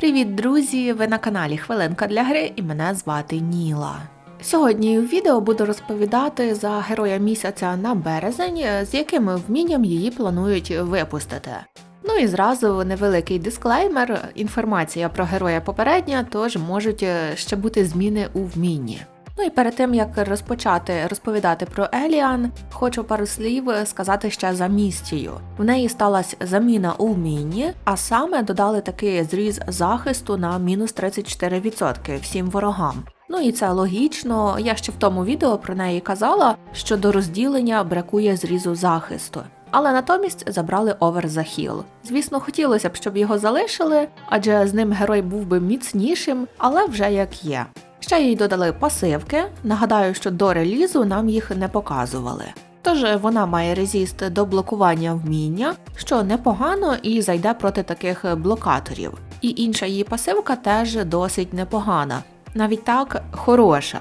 Привіт, друзі! Ви на каналі Хвилинка для гри і мене звати Ніла. Сьогодні у відео буду розповідати за героя місяця на березень, з яким вмінням її планують випустити. Ну і зразу невеликий дисклеймер, інформація про героя попередня, тож можуть е, ще бути зміни у вмінні. Ну і перед тим як розпочати розповідати про Еліан, хочу пару слів сказати ще за містію. В неї сталася заміна у вмінні, а саме додали такий зріз захисту на мінус 34% всім ворогам. Ну і це логічно. Я ще в тому відео про неї казала, що до розділення бракує зрізу захисту. Але натомість забрали овер за хіл. Звісно, хотілося б, щоб його залишили, адже з ним герой був би міцнішим, але вже як є. Ще їй додали пасивки. Нагадаю, що до релізу нам їх не показували. Тож вона має резіст до блокування вміння, що непогано і зайде проти таких блокаторів. І інша її пасивка теж досить непогана. Навіть так хороша.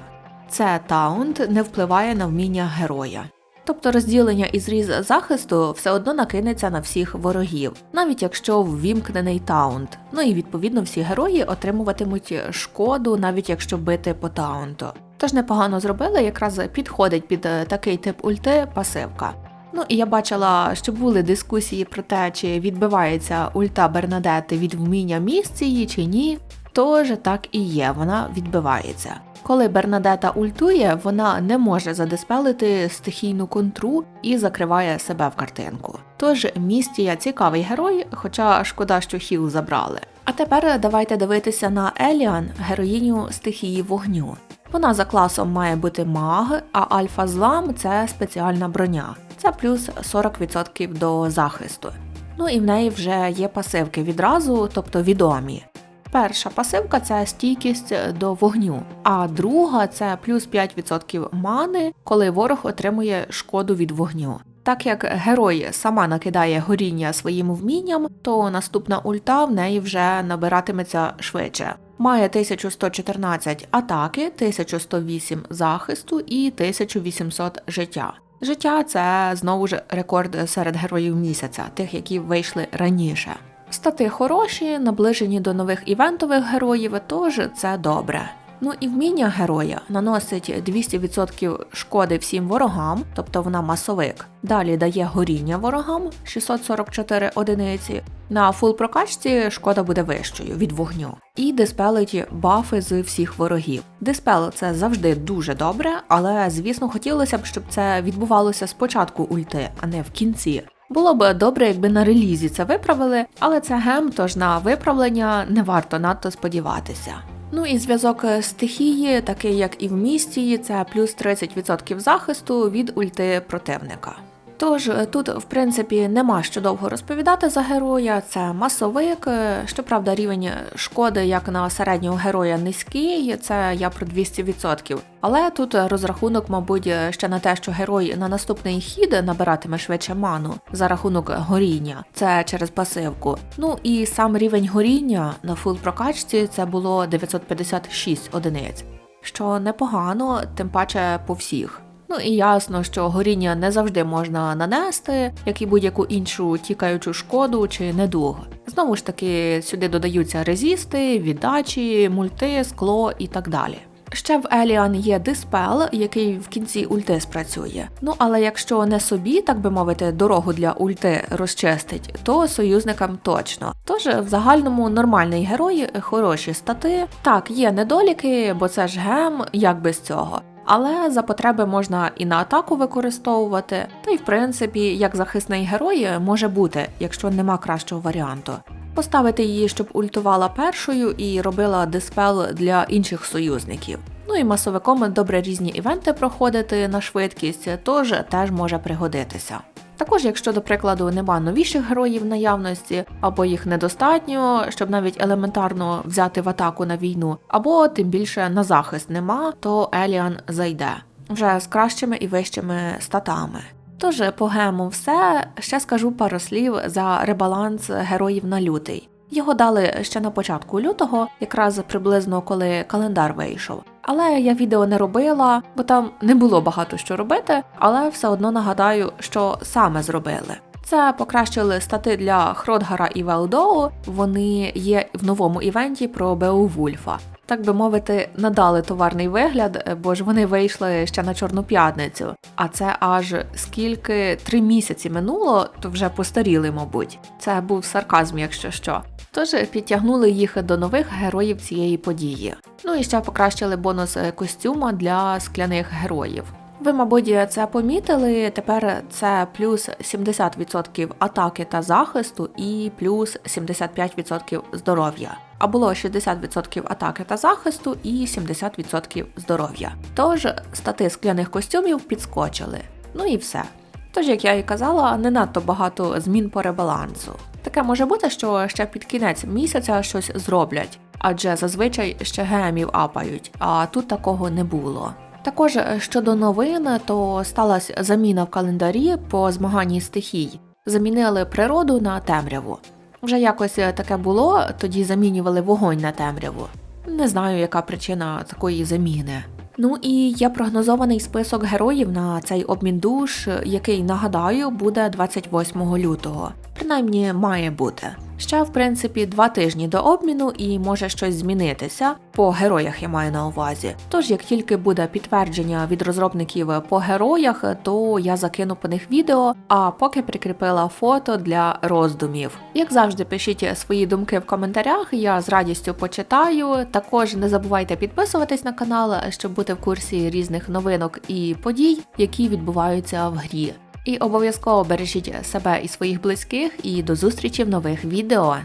Це таунт не впливає на вміння героя. Тобто розділення і зріз захисту все одно накинеться на всіх ворогів, навіть якщо ввімкнений таунт. Ну і відповідно всі герої отримуватимуть шкоду, навіть якщо бити по таунту. Тож непогано зробили, якраз підходить під е, такий тип ульти пасивка. Ну і я бачила, що були дискусії про те, чи відбивається ульта Бернадети від вміння місції чи ні. Тож так і є, вона відбивається. Коли Бернадета ультує, вона не може задиспелити стихійну контру і закриває себе в картинку. Тож містія цікавий герой, хоча шкода, що хіл забрали. А тепер давайте дивитися на Еліан, героїню стихії вогню. Вона за класом має бути маг, а альфа злам це спеціальна броня. Це плюс 40% до захисту. Ну і в неї вже є пасивки відразу, тобто відомі. Перша пасивка це стійкість до вогню, а друга це плюс 5% мани, коли ворог отримує шкоду від вогню. Так як герой сама накидає горіння своїм вмінням, то наступна ульта в неї вже набиратиметься швидше. Має 1114 атаки, 1108 захисту і 1800 життя. Життя це знову ж рекорд серед героїв місяця, тих, які вийшли раніше. Стати хороші, наближені до нових івентових героїв, тож це добре. Ну і вміння героя наносить 200% шкоди всім ворогам, тобто вона масовик. Далі дає горіння ворогам 644 одиниці. На фул прокачці шкода буде вищою від вогню. І диспелить бафи з всіх ворогів. Диспел це завжди дуже добре, але звісно хотілося б, щоб це відбувалося спочатку ульти, а не в кінці. Було б добре, якби на релізі це виправили, але це гем, тож на виправлення не варто надто сподіватися. Ну і зв'язок стихії, такий як і в місті, це плюс 30% захисту від ульти противника. Тож тут, в принципі, нема що довго розповідати за героя, це масовик. Щоправда, рівень шкоди, як на середнього героя, низький, це я про 200%. Але тут розрахунок, мабуть, ще на те, що герой на наступний хід набиратиме швидше ману за рахунок горіння, це через пасивку. Ну і сам рівень горіння на фул прокачці це було 956 одиниць, що непогано, тим паче по всіх. Ну і ясно, що горіння не завжди можна нанести, як і будь-яку іншу тікаючу шкоду чи недуг. Знову ж таки, сюди додаються резісти, віддачі, мульти, скло і так далі. Ще в Еліан є диспел, який в кінці ульти спрацює. Ну але якщо не собі, так би мовити, дорогу для ульти розчистить, то союзникам точно. Тож в загальному нормальний герой, хороші стати. Так, є недоліки, бо це ж гем, як без цього але за потреби можна і на атаку використовувати, та й в принципі, як захисний герой може бути, якщо нема кращого варіанту. Поставити її, щоб ультувала першою і робила диспел для інших союзників. Ну і масовиком добре різні івенти проходити на швидкість, тож теж може пригодитися. Також, якщо, до прикладу, нема новіших героїв наявності, або їх недостатньо, щоб навіть елементарно взяти в атаку на війну, або тим більше на захист нема, то Еліан зайде вже з кращими і вищими статами. Тож по гему все ще скажу пару слів за ребаланс героїв на лютий. Його дали ще на початку лютого, якраз приблизно коли календар вийшов. Але я відео не робила, бо там не було багато що робити, але все одно нагадаю, що саме зробили. Це покращили стати для Хродгара і Велдоу. Вони є в новому івенті про Беовульфа. Так би мовити, надали товарний вигляд, бо ж вони вийшли ще на Чорну п'ятницю. А це аж скільки три місяці минуло, то вже постаріли, мабуть. Це був сарказм, якщо що. Тож підтягнули їх до нових героїв цієї події. Ну і ще покращили бонус е, костюма для скляних героїв. Ви, мабуть, це помітили. Тепер це плюс 70% атаки та захисту і плюс 75% здоров'я. А було 60% атаки та захисту і 70% здоров'я. Тож стати скляних костюмів підскочили. Ну і все. Тож, як я і казала, не надто багато змін по ребалансу. Таке може бути, що ще під кінець місяця щось зроблять, адже зазвичай ще гемів апають, а тут такого не було. Також щодо новин, то сталася заміна в календарі по змаганні стихій. Замінили природу на темряву. Вже якось таке було, тоді замінювали вогонь на темряву. Не знаю, яка причина такої заміни. Ну і є прогнозований список героїв на цей обмін душ, який нагадаю буде 28 лютого. Принаймні має бути. Ще, в принципі, два тижні до обміну і може щось змінитися. По героях я маю на увазі. Тож, як тільки буде підтвердження від розробників по героях, то я закину по них відео, а поки прикріпила фото для роздумів. Як завжди, пишіть свої думки в коментарях, я з радістю почитаю. Також не забувайте підписуватись на канал, щоб бути в курсі різних новинок і подій, які відбуваються в грі. І обов'язково бережіть себе і своїх близьких, і до зустрічі в нових відео.